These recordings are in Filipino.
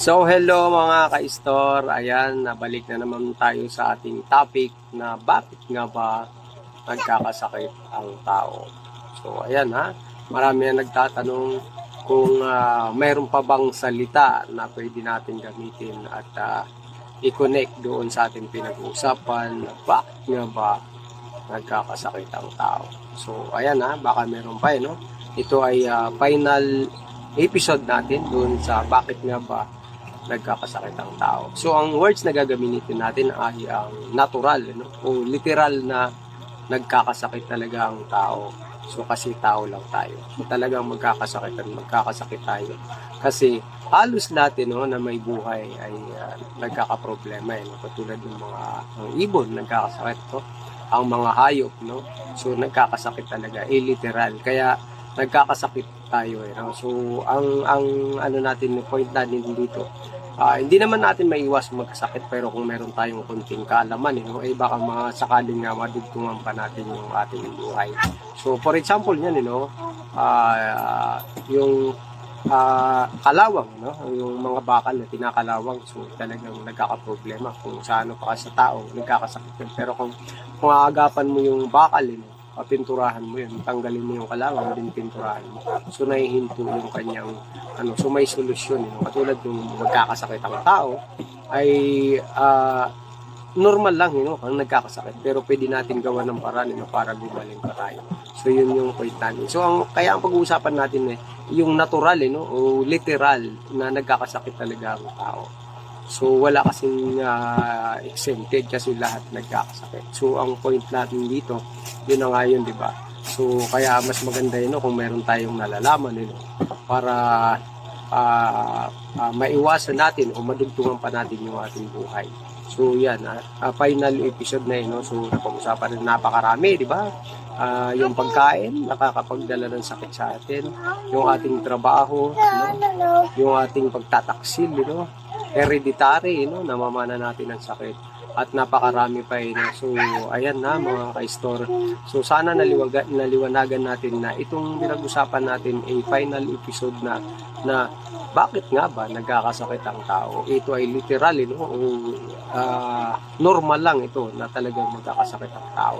So hello mga ka-store, ayan, nabalik na naman tayo sa ating topic na bakit nga ba nagkakasakit ang tao. So ayan ha, marami na nagtatanong kung ah, mayroon pa bang salita na pwede natin gamitin at ah, i-connect doon sa ating pinag-uusapan na bakit nga ba nagkakasakit ang tao. So ayan ha, baka meron pa eh, no? Ito ay ah, final episode natin doon sa bakit nga ba nagkakasakit ang tao. So, ang words na gagamitin natin ay ang natural, no? o literal na nagkakasakit talaga ang tao. So, kasi tao lang tayo. So, talagang magkakasakit at magkakasakit tayo. Kasi, halos natin no, na may buhay ay uh, nagkakaproblema. Eh, no? Katulad ng mga ang ibon, nagkakasakit. No? Ang mga hayop, no? So, nagkakasakit talaga. Eh, literal. Kaya, nagkakasakit tayo eh. No? So, ang ang ano natin, point natin dito, Ah, hindi naman natin maiwas magkasakit pero kung meron tayong konting kaalaman eh, no, eh baka mga sakaling nga madugtungan pa natin yung ating buhay. So for example niyan, you know, ah, yung ah, kalawang, no, yung mga bakal na tinakalawang, so talagang nagkakaproblema kung sa ano pa sa tao, nagkakasakit. Pero kung, kung aagapan mo yung bakal, eh, no, pinturahan mo yun, tanggalin mo yung kalawang, din pinturahan mo. So nahihinto yung kanyang ano, so may solusyon. Yung katulad ng magkakasakit ang tao, ay ah, normal lang, you know, kung nagkakasakit. Pero pwede natin gawa ng paraan know, para gumaling pa tayo. So yun yung point natin. So ang, kaya ang pag-uusapan natin eh, yung natural, eh, no, o literal na nagkakasakit talaga ang tao. So wala kasing ah, exempted kasi lahat nagkakasakit. So ang point natin dito, yun na nga yun, di ba? So kaya mas maganda yun no, kung meron tayong nalalaman yun, no, para ah, ah, maiwasan natin o madugtungan pa natin yung ating buhay. So yan, ah, ah, final episode na yun. No? So napag-usapan rin napakarami, di ba? Ah, yung pagkain, nakakapagdala ng sakit sa atin. Yung ating trabaho, no? yung ating pagtataksil, you know? Hereditary, no? namamana natin ng sakit. At napakarami pa yun. So, ayan na mga ka-store. So, sana naliwaga, naliwanagan natin na itong pinag-usapan natin ay final episode na na bakit nga ba nagkakasakit ang tao? Ito ay literal, no? O, ah, normal lang ito na talagang magkakasakit ang tao.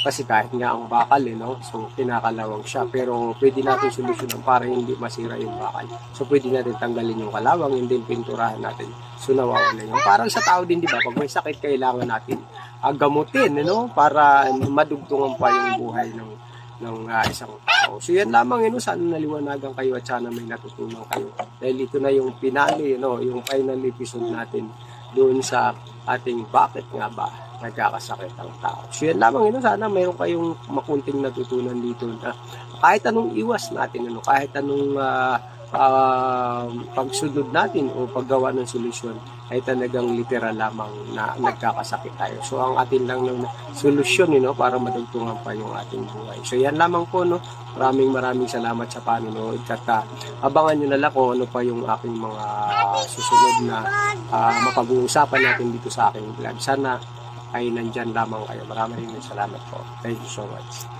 Kasi kahit nga ang bakal, eh, no? so kinakalawang siya. Pero pwede natin solusyonan para hindi masira yung bakal. So pwede natin tanggalin yung kalawang, hindi pinturahan natin. So nawawala yung. Parang sa tao din, di ba? Pag may sakit, kailangan natin ah, gamutin, no? Para madugtungan pa yung buhay ng ng ah, isang tao. So yan lamang yun, sana naliwanagan kayo at sana may natutunan kayo. Dahil ito na yung finale, no? yung final episode natin doon sa ating bakit nga ba nagkakasakit ang tao. So yan lamang yun, sana mayroon kayong makunting natutunan dito na kahit anong iwas natin, ano, kahit anong ah, ah, pagsunod natin o paggawa ng solusyon ay talagang literal lamang na nagkakasakit tayo. So ang atin lang ng solusyon you know, para madugtungan pa yung ating buhay. So yan lamang po no. Maraming maraming salamat sa panonood at ah, abangan nyo na lang kung ano pa yung aking mga susunod na ah, mapag-uusapan natin dito sa aking vlog. Sana ay nandyan lamang kayo. Maraming salamat po. Thank you so much.